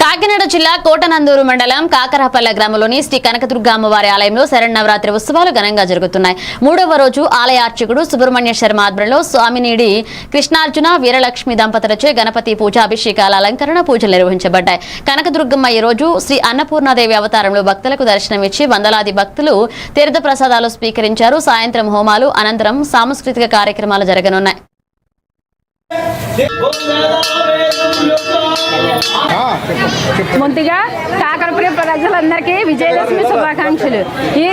కాకినాడ జిల్లా కోటనందూరు మండలం కాకరాపల్ల గ్రామంలోని శ్రీ కనకదుర్గ అమ్మవారి ఆలయంలో శరణవరాత్రి ఉత్సవాలు ఘనంగా జరుగుతున్నాయి. మూడవ రోజు ఆలయ అర్చకుడు సుబ్రహ్మణ్య శర్మ ఆధ్వర్యంలో స్వామినీడి కృష్ణార్జున వీరలక్ష్మి దంపతులచే గణపతి పూజ అభిషేకాల అలంకరణ పూజలు నిర్వహించబడ్డాయి. కనకదుర్గమ్మ ఈ రోజు శ్రీ అన్నపూర్ణాదేవి అవతారంలో భక్తులకు దర్శనమిచ్చి వందలాది భక్తులు తీర్థ ప్రసాదాలు స్వీకరించారు. సాయంత్రం హోమాలు అనంతరం సాంస్కృతిక కార్యక్రమాలు జరగనున్నాయి. ముందుగా కాకరపురి ప్రజలందరికీ విజయదశమి శుభాకాంక్షలు. ఈ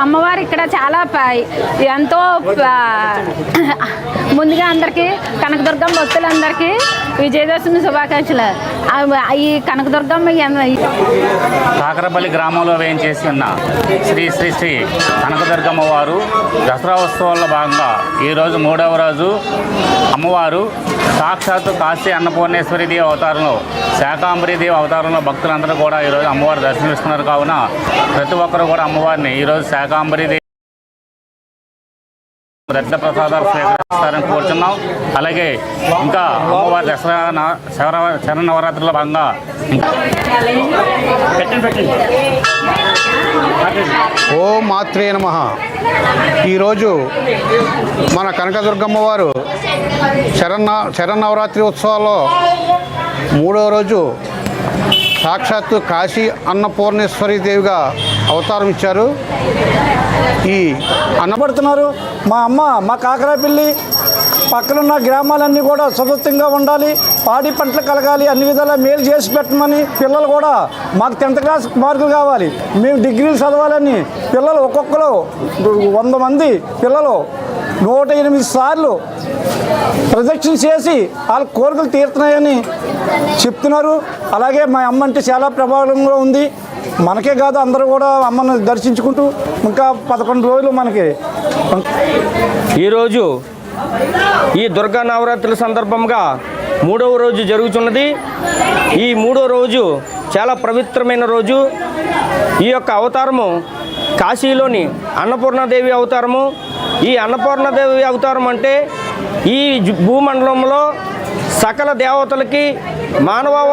అమ్మవారు ఇక్కడ చాలా ఎంతో ముందుగా అందరికీ కనకదుర్గం భక్తులందరికీ విజయదశమి శుభాకాంక్షలు. ఈ కనకదుర్గమ్మ కాకరపల్లి గ్రామంలో వేయించేసి ఉన్న శ్రీ శ్రీ శ్రీ కనకదుర్గమ్మ వారు దసరా ఉత్సవాల్లో భాగంగా ఈరోజు మూడవ రోజు అమ్మవారు సాక్షాత్తు కాశీ అన్నపూర్ణేశ్వరి దేవి అవతారంలో శాకాంబరి దేవి అవతారంలో భక్తులందరూ కూడా ఈరోజు అమ్మవారు దర్శనమిస్తున్నారు. కావున ప్రతి ఒక్కరు కూడా అమ్మవారిని ఈరోజు శాకాంబరి దేవి రత్న ప్రసాదాలు స్వీకరిస్తారని కోరుతున్నాం అలాగే ఇంకా అమ్మవారి దసరా న- శర- శరన్నవరాత్రుల భాగంగా ఓ మాత్రే నమ. ఈరోజు మన కనకదుర్గమ్మ వారు శరన్న శరన్నవరాత్రి ఉత్సవాల్లో మూడవ రోజు సాక్షాత్తు కాశీ అన్నపూర్ణేశ్వరి దేవిగా అవతారం ఇచ్చారు. ఈ అన్నపడుతున్నారు మా అమ్మ మా కాకరాపిల్లి పక్కనున్న గ్రామాలన్నీ కూడా సురక్షితంగా ఉండాలి. పాడి పంటలు కలగాలి. అన్ని విధాలా మేలు చేసి పెట్టమని పిల్లలు కూడా మాకు టెన్త్ క్లాస్ మార్కులు కావాలి. మేము డిగ్రీలు చదవాలని పిల్లలు ఒక్కొక్కరు వంద మంది పిల్లలు నూట ఎనిమిది సార్లు ప్రదక్షిణ చేసి వాళ్ళ కోరికలు తీరుతున్నాయని చెప్తున్నారు. అలాగే మా అమ్మ అంటే చాలా ప్రభావంగా ఉంది. మనకే కాదు అందరూ కూడా అమ్మను దర్శించుకుంటూ ఇంకా పదకొండు రోజులు మనకి ఈరోజు ఈ దుర్గా నవరాత్రుల సందర్భంగా మూడవ రోజు జరుగుతున్నది. ఈ మూడో రోజు చాలా పవిత్రమైన రోజు. ఈ యొక్క అవతారము కాశీలోని అన్నపూర్ణాదేవి అవతారము ఈ అన్నపూర్ణదేవి అవతారం అంటే ఈ భూమండలంలో సకల దేవతలకి మానవాళికి